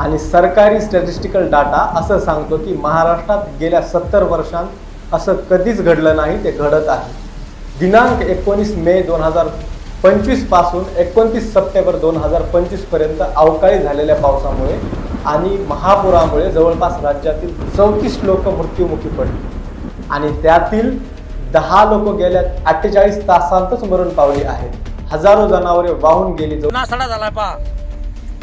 आणि सरकारी statistical data असं सांगतो की महाराष्ट्रात गेल्या सत्तर वर्षांत असं कधीच घडलं नाही ते घडत आहे. दिनांक एकोणीस मे दोन हजार पंचवीसपासून एकोणतीस सप्टेंबर दोन हजार पंचवीसपर्यंत अवकाळी झालेल्या पावसामुळे आणि महापुरामुळे जवळपास राज्यातील चौतीस लोक मृत्युमुखी पडली. आणि त्यातील दहा लोक गेल्या अठ्ठेचाळीस तासांतच मरण पावली आहेत. हजारो जनावरे वाहून गेली झाला पा.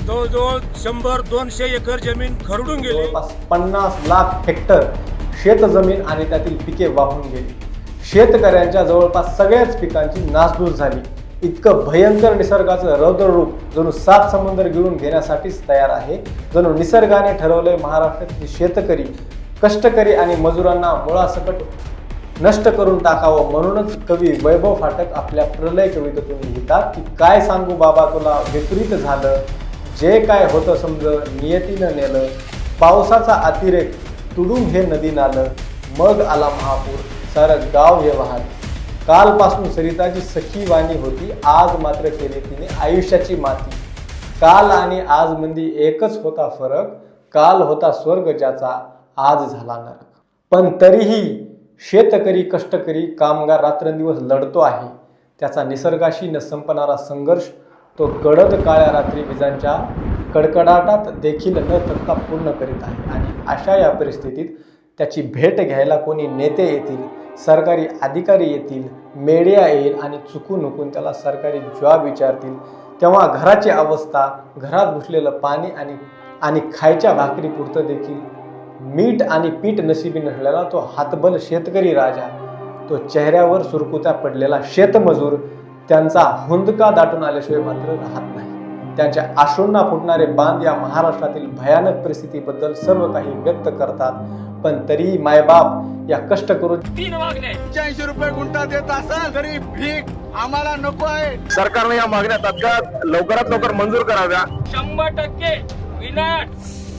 जवळजवळ शंभर दोनशे एकर जमीन खरडून गेली. जवळपास पन्नास लाख हेक्टर शेतजमीन आणि त्यातील पिके वाहून गेली. शेतकऱ्यांच्या जवळपास सगळ्याच पिकांची नासधूस झाली. इतकं भयंकर निसर्गाचं रौद्ररूप जणू सात समुद्र गिळून घेण्यासाठीच तयार आहे. जणू निसर्गाने ठरवलंय महाराष्ट्रातील शेतकरी कष्टकरी आणि मजुरांना मुळासकट नष्ट करून टाकावं म्हणूनच कवी वैभव फाटक आपल्या प्रलय कवितेतून लिहितात की काय सांगू बाबा तुला विपरीत झालं? जे काय होतं समज नियतीनं नेलं पावसाचा अतिरेक तुडून हे नदी नालं मग आला महापूर सारं गाव हे वाहन. कालपासून सरिताची सखी वाणी होती आज मात्र केली तिने आयुष्याची माती. काल आणि आज मंदी एकच होता फरक काल होता स्वर्ग ज्याचा आज झाला नरक. पण तरीही शेतकरी कष्टकरी कामगार रात्रंदिवस लढतो आहे. त्याचा निसर्गाशी न संपणारा संघर्ष तो गडद काळ्या रात्री विजांच्या कडकडाटात देखील न थकता पूर्ण करीत आहे. आणि अशा या परिस्थितीत त्याची भेट घ्यायला कोणी नेते येतील सरकारी अधिकारी येतील मीडिया येईल आणि चुकून नुकून त्याला सरकारी जॉब विचारतील तेव्हा घराची अवस्था घरात घुसलेलं पाणी आणि आणि खायच्या भाकरीपुरतं देखील. मीठ आणि पीठ नशिबी नसलेला तो हातबल शेतकरी राजा. तो चेहऱ्यावर सुरकुत्या पडलेला शेतमजूर त्यांचा हुंदका दाटून आल्याशिवाय मात्र राहत नाही. त्यांच्या आश्रूंना फुटणारे बांध या महाराष्ट्रातील भयानक परिस्थितीबद्दल सर्व काही व्यक्त करतात. पण तरीही मायबाप या कष्ट करून तीन ऐंशी रुपये गुंठा देत असाल तरी भीक आम्हाला नको आहे. सरकारने या मागण्या तात्काळ लवकरात लवकर मंजूर कराव्या. शंभर टक्के विनाट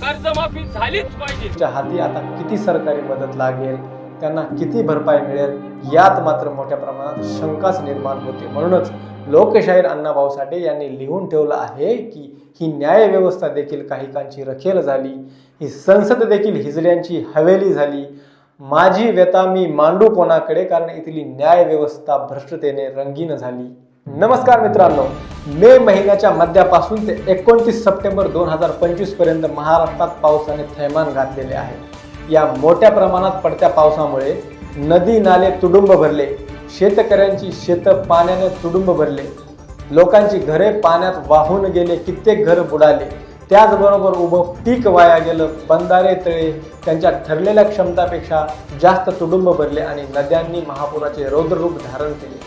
कर्जमाफी झालीच पाहिजे. हाती आता किती सरकारी मदत लागेल? त्यांना किती भरपाई मिळेल? यात मात्र मोठ्या प्रमाणात शंकाच निर्माण होते. म्हणूनच लोकशाहीर अण्णाभाऊ साठे यांनी लिहून ठेवलं आहे की ही न्यायव्यवस्था देखील काहीकांची रखेल झाली. ही संसद देखील हिजड्यांची हवेली झाली. माझी व्यथा मी मांडू कोणाकडे? कारण इथली न्यायव्यवस्था भ्रष्टतेने रंगीन झाली. नमस्कार मित्रांनो. मे महिन्याच्या मध्यापासून ते एकोणतीस सप्टेंबर दोन हजार पंचवीसपर्यंत महाराष्ट्रात पावसाने थैमान घातलेले आहे. या मोठ्या प्रमाणात पडत्या पावसामुळे नदी नाले तुडुंब भरले. शेतकऱ्यांची शेतं पाण्याने तुडुंब भरले. लोकांची घरे पाण्यात वाहून गेले कित्येक घर बुडाले. त्याचबरोबर उभं पीक वाया गेलं बंधारे तळे त्यांच्या ठरलेल्या क्षमतापेक्षा जास्त तुडुंब भरले आणि नद्यांनी महापुराचे रौद्ररूप धारण केले.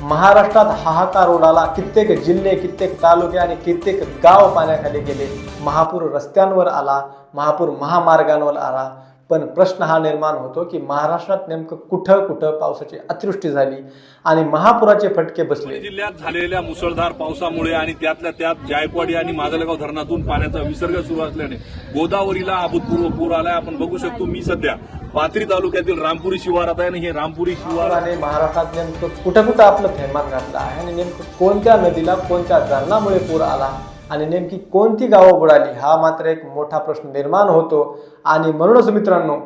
महाराष्ट्रात हाहाकार उडाला कित्येक जिल्हे कित्येक तालुके आणि कित्येक गाव पाण्याखाली गेले. महापूर रस्त्यांवर आला महापूर महामार्गांवर आला. पण प्रश्न हा निर्माण होतो की महाराष्ट्रात नेमकं कुठं कुठं पावसाची अतिवृष्टी झाली आणि महापुराचे फटके बसले. जिल्ह्यात झालेल्या मुसळधार पावसामुळे आणि त्यातल्या त्यात जायकवाडी आणि माजलगाव धरणातून पाण्याचा विसर्ग सुरू असल्याने गोदावरीला अभूतपूर्व पूर आलाय. आपण बघू शकतो मी सध्या पाथरी तालुक्यातील रामपुरी शिवारात आहे आणि हे रामपुरी शिवार आणि महाराष्ट्रात नेमकं कुठं कुठं आपलं थैमान घातलं आहे आणि नेमकं कोणत्या नदीला कोणत्या धरणामुळे पूर आला? आणि नेमकी कोणती गावं बुडाली हा मात्र एक मोठा प्रश्न निर्माण होतो. आणि म्हणूनच मित्रांनो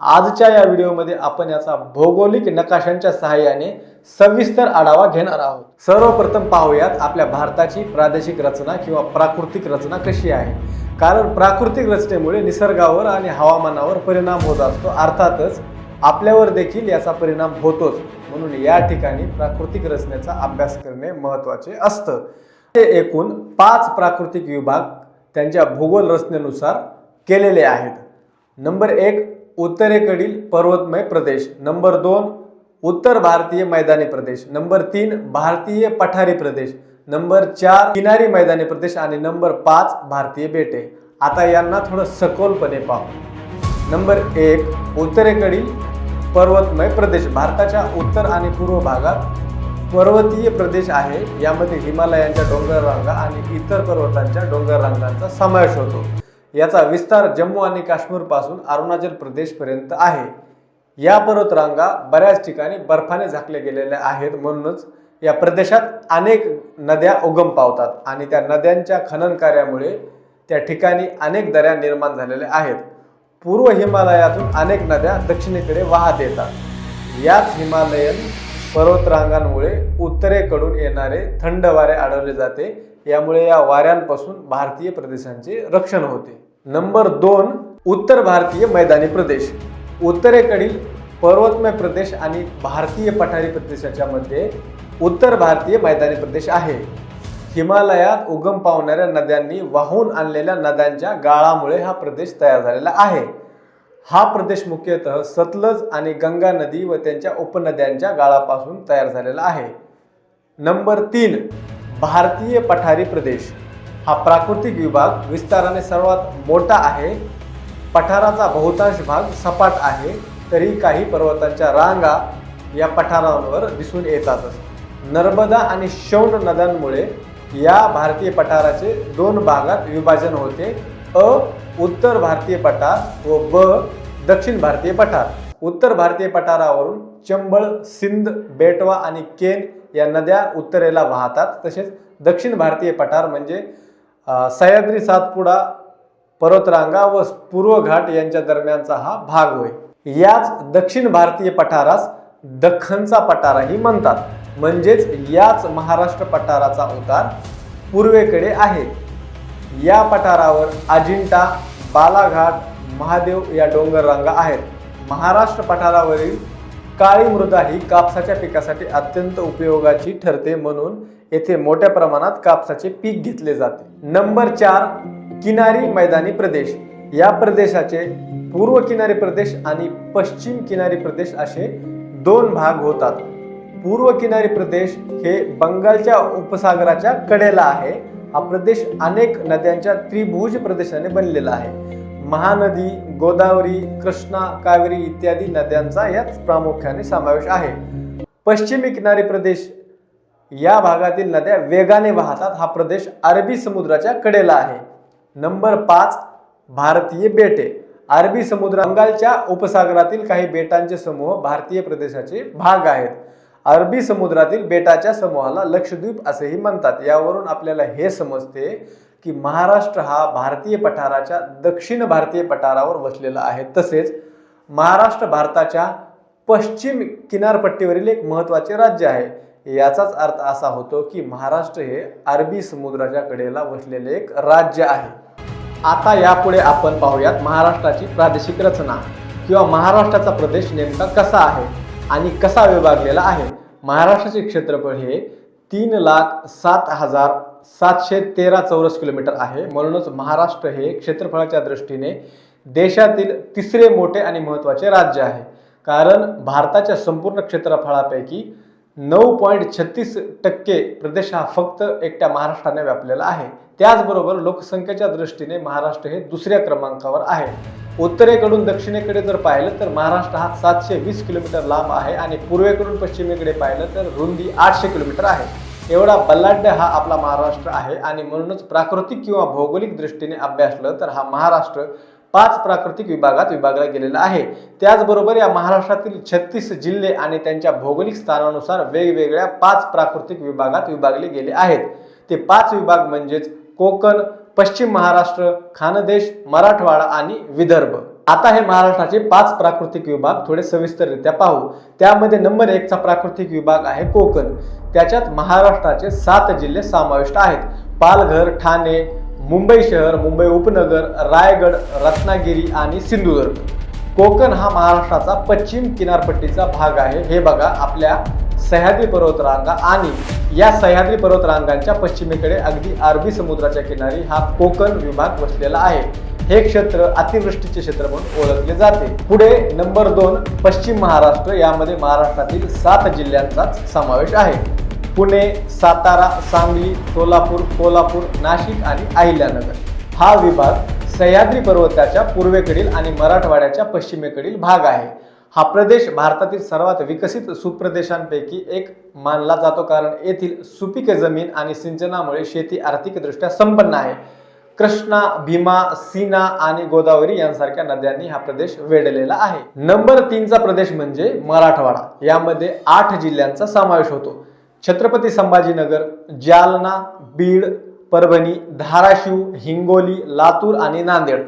आजच्या या व्हिडिओमध्ये आपण याचा भौगोलिक नकाशांच्या सहाय्याने सविस्तर आढावा घेणार आहोत. सर्वप्रथम पाहूयात आपल्या भारताची प्रादेशिक रचना किंवा प्राकृतिक रचना कशी आहे. कारण प्राकृतिक रचनेमुळे निसर्गावर आणि हवामानावर परिणाम होत असतो. अर्थातच आपल्यावर देखील याचा परिणाम होतोच. म्हणून या ठिकाणी प्राकृतिक रचनेचा अभ्यास करणे महत्त्वाचे असतं. ते एकूण पाच प्राकृतिक विभाग त्यांच्या भूगोल रचनेनुसार केलेले आहेत. नंबर एक उत्तरेकडील पर्वतमय प्रदेश. नंबर दोन उत्तर भारतीय मैदानी प्रदेश. नंबर तीन भारतीय पठारी प्रदेश. नंबर चार किनारी मैदानी प्रदेश. आणि नंबर पाच भारतीय बेटे. आता यांना थोडं सखोलपणे पाहू. नंबर एक उत्तरेकडील पर्वतमय प्रदेश. भारताच्या उत्तर आणि पूर्व भागात पर्वतीय प्रदेश आहे. यामध्ये हिमालयांच्या डोंगर रांगा आणि इतर पर्वतांच्या डोंगर रांगांचा समावेश होतो. याचा विस्तार जम्मू आणि काश्मीरपासून अरुणाचल प्रदेशपर्यंत आहे. या पर्वतरांगा बऱ्याच ठिकाणी बर्फाने झाकले गेलेल्या आहेत म्हणूनच या प्रदेशात अनेक नद्या उगम पावतात आणि त्या नद्यांच्या खनन कार्यामुळे त्या ठिकाणी अनेक दऱ्या निर्माण झालेल्या आहेत. पूर्व हिमालयातून अनेक नद्या दक्षिणेकडे वाहत येतात. याच हिमालयन पर्वतरांगांमुळे उत्तरेकडून येणारे थंड वारे अडवले जाते. यामुळे या वाऱ्यांपासून भारतीय प्रदेशांचे रक्षण होते. नंबर दोन उत्तर भारतीय मैदानी प्रदेश. उत्तरेकडील पर्वतमय प्रदेश आणि भारतीय पठारी प्रदेशाच्या मध्ये उत्तर भारतीय मैदानी प्रदेश आहे. हिमालयात उगम पावणाऱ्या नद्यांनी वाहून आणलेल्या नद्यांच्या गाळामुळे हा प्रदेश तयार झालेला आहे. हा प्रदेश मुख्यतः सतलज आणि गंगा नदी व त्यांच्या उपनद्यांच्या गाळापासून तयार झालेला आहे. नंबर तीन भारतीय पठारी प्रदेश. हा प्राकृतिक विभाग विस्ताराने सर्वात मोठा आहे. पठाराचा बहुतांश भाग सपाट आहे. तरी काही पर्वतांच्या रांगा या पठारांवर दिसून येतातच नर्मदा आणि शौन नद्यांमुळे या भारतीय पठाराचे दोन भागात विभाजन होते. अ उत्तर भारतीय पठार व ब दक्षिण भारतीय पठार उत्तर भारतीय पठारावरून चंबळ सिंध बेटवा आणि केन या नद्या उत्तरेला वाहतात. तसेच दक्षिण भारतीय पठार म्हणजे सह्याद्री सातपुडा पर्वतरांगा व पूर्व घाट यांच्या दरम्यानचा हा भाग होय. याच दक्षिण भारतीय पठारास दख्खनचा पठाराही म्हणतात. म्हणजेच याच महाराष्ट्र पठाराचा उतार पूर्वेकडे आहे. या पठारावर अजिंठा बालाघाट महादेव या डोंगर रांगा आहेत. महाराष्ट्र पठारावरील काळी मृदा ही कापसाच्या पिकासाठी अत्यंत उपयोगाची ठरते म्हणून येथे मोठ्या प्रमाणात कापसाचे पीक घेतले जाते. नंबर चार किनारी मैदानी प्रदेश. या प्रदेशाचे पूर्व किनारी प्रदेश आणि पश्चिम किनारी प्रदेश असे दोन भाग होतात. पूर्व किनारी प्रदेश हे बंगालच्या उपसागराच्या कडेला आहे. हा प्रदेश अनेक नद्यांच्या त्रिभुज प्रदेशाने बनलेला आहे. महानदी गोदावरी कृष्णा कावेरी इत्यादी नद्यांचा यात प्रामुख्याने समावेश आहे. पश्चिमी किनारी प्रदेश या भागातील नद्या वेगाने वाहतात. हा प्रदेश अरबी समुद्राच्या कडेला आहे. नंबर पाच भारतीय बेटे. अरबी समुद्र बंगालच्या उपसागरातील काही बेटांचे समूह भारतीय प्रदेशाचे भाग आहेत. अरबी समुद्रातील बेटाच्या समूहाला लक्षद्वीप असेही म्हणतात. यावरून आपल्याला हे समजते की महाराष्ट्र हा भारतीय पठाराच्या दक्षिण भारतीय पठारावर वसलेला आहे. तसेच महाराष्ट्र भारताच्या पश्चिम किनारपट्टीवरील एक महत्त्वाचे राज्य आहे. याचाच अर्थ असा होतो की महाराष्ट्र हे अरबी समुद्राच्या कडेला वसलेले एक राज्य आहे. आता यापुढे आपण पाहूयात महाराष्ट्राची प्रादेशिक रचना किंवा महाराष्ट्राचा प्रदेश नेमका कसा आहे आणि कसा विभागलेला आहे. महाराष्ट्राचे क्षेत्रफळ हे तीन लाख सात हजार सातशे तेरा चौरस किलोमीटर आहे. म्हणूनच महाराष्ट्र हे क्षेत्रफळाच्या दृष्टीने देशातील तिसरे मोठे आणि महत्त्वाचे राज्य आहे. कारण भारताच्या संपूर्ण क्षेत्रफळापैकी नऊ पॉईंट छत्तीस टक्के प्रदेश हा फक्त एकट्या महाराष्ट्राने व्यापलेला आहे. त्याचबरोबर लोकसंख्येच्या दृष्टीने महाराष्ट्र हे दुसऱ्या क्रमांकावर आहे. उत्तरेकडून दक्षिणेकडे जर पाहिलं तर महाराष्ट्र हा सातशे वीस किलोमीटर लांब आहे आणि पूर्वेकडून पश्चिमेकडे पाहिलं तर रुंदी आठशे किलोमीटर आहे. एवढा बल्लाढ्य हा आपला महाराष्ट्र आहे आणि म्हणूनच प्राकृतिक किंवा भौगोलिक दृष्टीने अभ्यासलं तर हा महाराष्ट्र पाच प्राकृतिक विभागात विभागला गेलेला आहे. त्याचबरोबर या महाराष्ट्रातील छत्तीस जिल्हे आणि त्यांच्या भौगोलिक स्थानानुसार वेगवेगळ्या पाच प्राकृतिक विभागात विभागले गेले आहेत. ते पाच विभाग म्हणजेच कोकण पश्चिम महाराष्ट्र खानदेश मराठवाडा आणि विदर्भ. आता हे महाराष्ट्राचे पाच प्राकृतिक विभाग थोडे सविस्तररित्या पाहू. त्यामध्ये नंबर एकचा प्राकृतिक विभाग आहे कोकण. त्याच्यात महाराष्ट्राचे सात जिल्हे समाविष्ट आहेत. पालघर ठाणे मुंबई शहर मुंबई उपनगर रायगड रत्नागिरी आणि सिंधुदुर्ग. कोकण हा महाराष्ट्राचा पश्चिम किनारपट्टीचा भाग आहे. हे बघा आपल्या सह्याद्री पर्वतरांगा आणि या सह्याद्री पर्वतरांगांच्या पश्चिमेकडे अगदी अरबी समुद्राच्या किनारी हा कोकण विभाग वसलेला आहे. हे क्षेत्र अतिवृष्टीचे क्षेत्र म्हणून ओळखले जाते. पुढे नंबर दोन पश्चिम महाराष्ट्र यामध्ये महाराष्ट्रातील सात जिल्ह्यांचाच समावेश आहे. पुणे सातारा सांगली सोलापूर कोल्हापूर नाशिक आणि अहिल्यानगर. हा विभाग सह्याद्री पर्वताच्या पूर्वेकडील आणि मराठवाड्याच्या पश्चिमेकडील भाग आहे. हा प्रदेश भारतातील सर्वात विकसित सुप्रदेशांपैकी एक मानला जातो कारण येथील सुपीक जमीन आणि सिंचनामुळे शेती आर्थिकदृष्ट्या संपन्न आहे. कृष्णा भीमा सीना आणि गोदावरी यांसारख्या नद्यांनी हा प्रदेश वेढलेला आहे. नंबर तीनचा प्रदेश म्हणजे मराठवाडा. यामध्ये आठ जिल्ह्यांचा समावेश होतो. छत्रपती संभाजीनगर जालना बीड परभणी धाराशिव हिंगोली लातूर आणि नांदेड.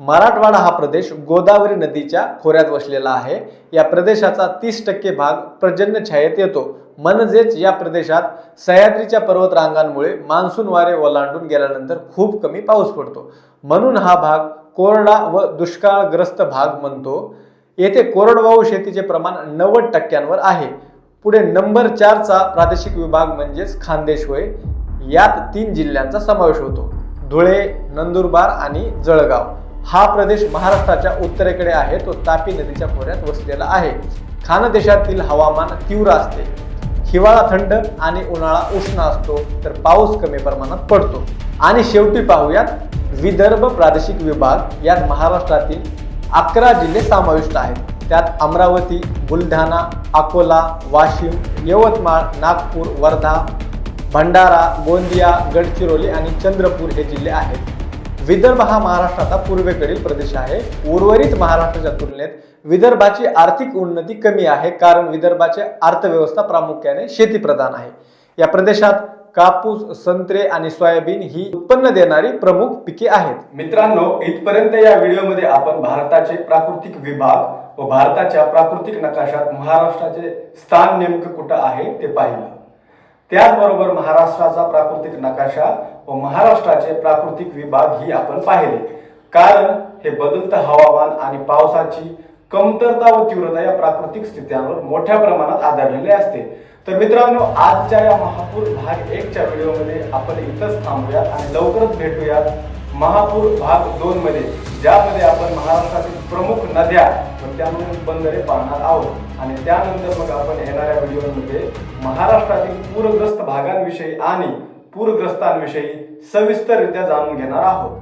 मराठवाडा हा प्रदेश गोदावरी नदीच्या खोऱ्यात वसलेला आहे. या प्रदेशाचा तीस टक्के भाग पर्जन्य छायेत येतो. म्हणजेच या प्रदेशात सह्याद्रीच्या पर्वतरांगांमुळे मान्सून वारे ओलांडून गेल्यानंतर खूप कमी पाऊस पडतो. म्हणून हा भाग कोरडा व दुष्काळग्रस्त भाग म्हणतो. येथे कोरडवाहू शेतीचे प्रमाण नव्वद टक्क्यांवर आहे. पुढे नंबर चारचा प्रादेशिक विभाग म्हणजेच खानदेश होय. यात तीन जिल्ह्यांचा समावेश होतो. धुळे नंदुरबार आणि जळगाव. हा प्रदेश महाराष्ट्राच्या उत्तरेकडे आहे. तो तापी नदीच्या खोऱ्यात वसलेला आहे. खानदेशातील हवामान तीव्र असते. हिवाळा थंड आणि उन्हाळा उष्ण असतो तर पाऊस कमी प्रमाणात पडतो. आणि शेवटी पाहूयात विदर्भ प्रादेशिक विभाग यात महाराष्ट्रातील अकरा जिल्हे समाविष्ट आहेत. त्यात अमरावती बुलढाणा अकोला वाशिम यवतमाळ नागपूर वर्धा भंडारा गोंदिया गडचिरोली आणि चंद्रपूर हे जिल्हे आहेत. विदर्भ हा महाराष्ट्राचा पूर्वेकडील प्रदेश आहे. उर्वरित महाराष्ट्राच्या तुलनेत विदर्भाची आर्थिक उन्नती कमी आहे कारण विदर्भाची अर्थव्यवस्था प्रामुख्याने शेतीप्रधान आहे. या प्रदेशात कापूस संत्रे आणि सोयाबीन ही उत्पन्न देणारी प्रमुख पिके आहेत. मित्रांनो इथपर्यंत या व्हिडिओमध्ये आपण भारताचे प्राकृतिक विभाग व भारताच्या प्राकृतिक नकाशात महाराष्ट्राचे स्थान नेमकं कुठं आहे ते पाहिलं. त्याचबरोबर महाराष्ट्राचा प्राकृतिक नकाशा व महाराष्ट्राचे प्राकृतिक विभाग ही आपण पाहिले. कारण हे बदलतं हवामान आणि पावसाची कमतरता व तीव्रता या प्राकृतिक स्थित्यांवर मोठ्या प्रमाणात आधारलेले असते. तर मित्रांनो आजच्या या महापूर भाग एकच्या व्हिडिओमध्ये आपण इथंच थांबूयात आणि लवकरच भेटूयात महापूर भाग दोन मध्ये ज्यामध्ये आपण महाराष्ट्रातील प्रमुख नद्या व त्यामधून बंदरे पाहणार आहोत. आणि त्यानंतर मग आपण येणाऱ्या व्हिडिओमध्ये महाराष्ट्रातील पूरग्रस्त भागांविषयी आणि पूरग्रस्तांविषयी सविस्तररित्या जाणून घेणार आहोत.